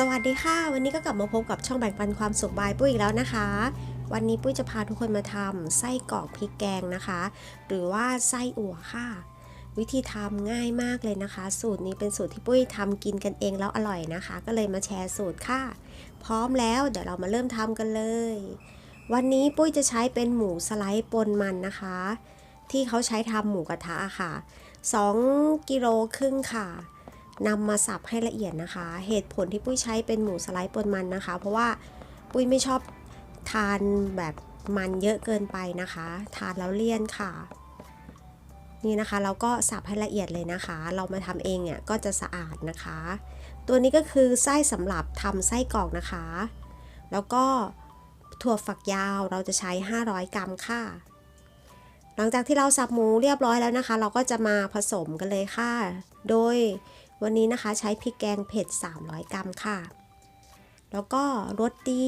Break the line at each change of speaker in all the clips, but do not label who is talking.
สวัสดีค่ะ วันนี้ก็กลับมาพบกับช่องแบ่งปันความสุขบายปุ้ยอีกแล้วนะคะ วันนี้ปุ้ยจะพาทุกคนมาทำไส้กรอกพริกแกงนะคะ หรือว่าไส้อั่วค่ะ วิธีทำง่ายมากเลยนะคะ สูตรนี้เป็นสูตรที่ปุ้ยทำกินกันเองแล้วอร่อยนะคะ ก็เลยมาแชร์สูตรค่ะ พร้อมแล้วเดี๋ยวเรามาเริ่มทำกันเลย วันนี้ปุ้ยจะใช้เป็นหมูสไลด์ปนมันนะคะ ที่เขาใช้ทำหมูกระทะค่ะ2กิโลครึ่งค่ะ นำมาสับให้ละเอียดนะคะ เหตุผลที่ปุ้ยใช้เป็นหมูสไลด์ปนมันนะคะ เพราะว่าปุ้ยไม่ชอบทานแบบมันเยอะเกินไปนะคะ ทานแล้วเลี่ยนค่ะ นี่นะคะเราก็สับให้ละเอียดเลยนะคะ เรามาทำเองเนี่ยก็จะสะอาดนะคะ ตัวนี้ก็คือไส้สำหรับทำไส้กรอกนะคะ แล้วก็ถั่วฝักยาวเราจะใช้ 500 กรัมค่ะ หลังจากที่เราสับหมูเรียบร้อยแล้วนะคะ เราก็จะมาผสมกันเลยค่ะ โดย วันนี้นะคะใช้พริกแกงเผ็ด 300 กรัมค่ะ แล้วก็รสดี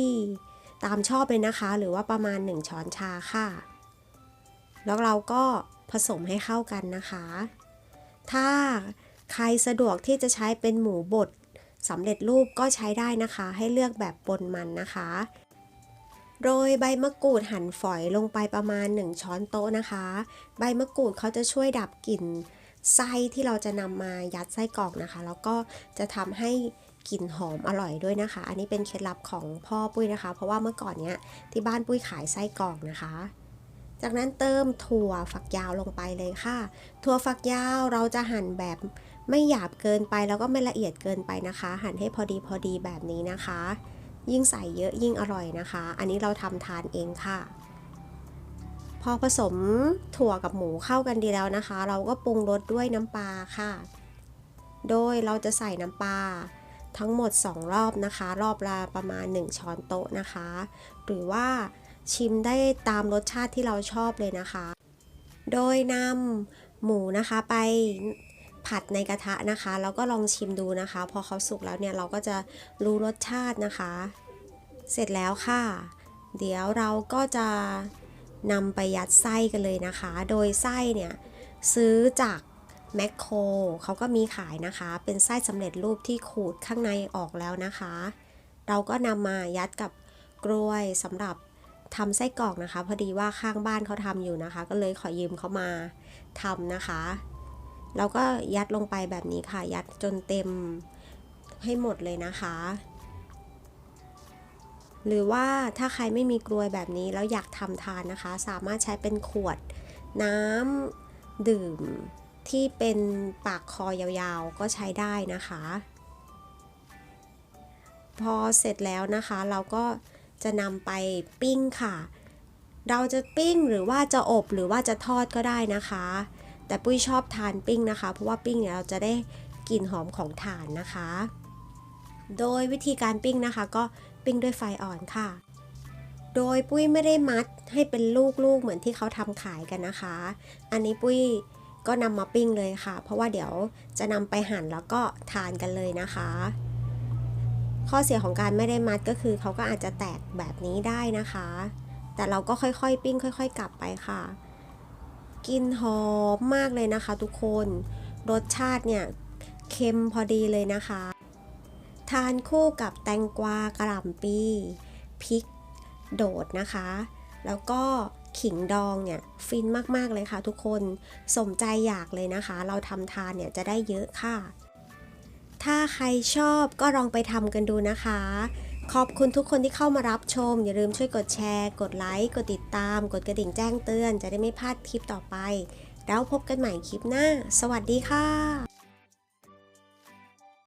ตามชอบเลยนะคะ หรือว่าประมาณ 1 ช้อนชาค่ะ แล้วเราก็ผสมให้เข้ากันนะคะ ถ้าใครสะดวกที่จะใช้เป็นหมูบดสำเร็จรูปก็ใช้ได้นะคะ ให้เลือกแบบปนมันนะคะ โรยใบมะกรูดหั่นฝอยลงไปประมาณ 1 ช้อนโต๊ะนะคะ ใบมะกรูดเขาจะช่วยดับกลิ่น ไส้ที่เราจะนำมายัดไส้กรอกนะคะ แล้วก็จะทำให้กลิ่นหอมอร่อยด้วยนะคะ อันนี้เป็นเคล็ดลับของพ่อปุ้ยนะคะ เพราะว่าเมื่อก่อนเนี้ยที่บ้านปุ้ยขายไส้กรอกนะคะ จากนั้นเติมถั่วฝักยาวลงไปเลยค่ะ ถั่วฝักยาวเราจะหั่นแบบไม่หยาบเกินไปแล้วก็ไม่ละเอียดเกินไปนะคะ หั่นให้พอดีพอดีแบบนี้นะคะ ยิ่งใส่เยอะยิ่งอร่อยนะคะ อันนี้เราทำทานเองค่ะ พอผสมถั่วกับหมูเข้ากันดีแล้วนะคะ เราก็ปรุงรสด้วยน้ำปลาค่ะ โดยเราจะใส่น้ำปลาทั้งหมด 2 รอบนะคะ รอบละประมาณ 1 ช้อนโต๊ะนะคะ หรือว่าชิมได้ตามรสชาติที่เราชอบเลยนะคะ โดยนำหมูนะคะไปผัดในกระทะนะคะ แล้วก็ลองชิมดูนะคะ พอเขาสุกแล้วเนี่ยเราก็จะรู้รสชาตินะคะ เสร็จแล้วค่ะ เดี๋ยวเราก็จะ นำไปยัดไส้กันเลยนะคะ โดยไส้เนี่ยซื้อจากแมคโครเขาก็มีขายนะคะ เป็นไส้สำเร็จรูปที่ขูดข้างในออกแล้วนะคะ เราก็นำมายัดกับกล้วยสำหรับทำไส้กรอกนะคะ พอดีว่าข้างบ้านเขาทำอยู่นะคะ ก็เลยขอยืมเขามาทำนะคะ เราก็ยัดลงไปแบบนี้ค่ะ ยัดจนเต็มให้หมดเลยนะคะ หรือว่าถ้าใครไม่มีกลวยแบบนี้แล้วอยากทำทานนะคะ สามารถใช้เป็นขวดน้ำดื่มที่เป็นปากคอยาวๆก็ใช้ได้นะคะ พอเสร็จแล้วนะคะเราก็จะนำไปปิ้งค่ะ เราจะปิ้งหรือว่าจะอบหรือว่าจะทอดก็ได้นะคะ แต่ปุ้ยชอบทานปิ้งนะคะ เพราะว่าปิ้งเนี่ยเราจะได้กลิ่นหอมของถ่านนะคะ โดยวิธีการปิ้งนะคะก็ ปิ้งด้วยไฟอ่อนค่ะ โดยปุ้ยไม่ได้มัดให้เป็นลูกๆเหมือนที่เขาทำขายกันนะคะ อันนี้ปุ้ยก็นำมาปิ้งเลยค่ะ เพราะว่าเดี๋ยวจะนำไปหั่นแล้วก็ทานกันเลยนะคะ ข้อเสียของการไม่ได้มัดก็คือเขาก็อาจจะแตกแบบนี้ได้นะคะ แต่เราก็ค่อยๆ ปิ้ง ค่อย ๆ กลับไปค่ะ กินหอมมากเลยนะคะ ทุกคน รสชาติเนี่ยเค็มพอดีเลยนะคะ ทานคู่กับแตงกวากระหล่ำปีพริกโดดนะคะ แล้วก็ขิงดองเนี่ยฟินมากๆเลยค่ะทุกคนสมใจอยากเลยนะคะ เราทำทานเนี่ยจะได้เยอะค่ะ ถ้าใครชอบก็ลองไปทำกันดูนะคะ ขอบคุณทุกคนที่เข้ามารับชม อย่าลืมช่วยกดแชร์ กดไลค์ กดติดตาม กดกระดิ่งแจ้งเตือน จะได้ไม่พลาดคลิปต่อไป แล้วพบกันใหม่คลิปหน้า สวัสดีค่ะ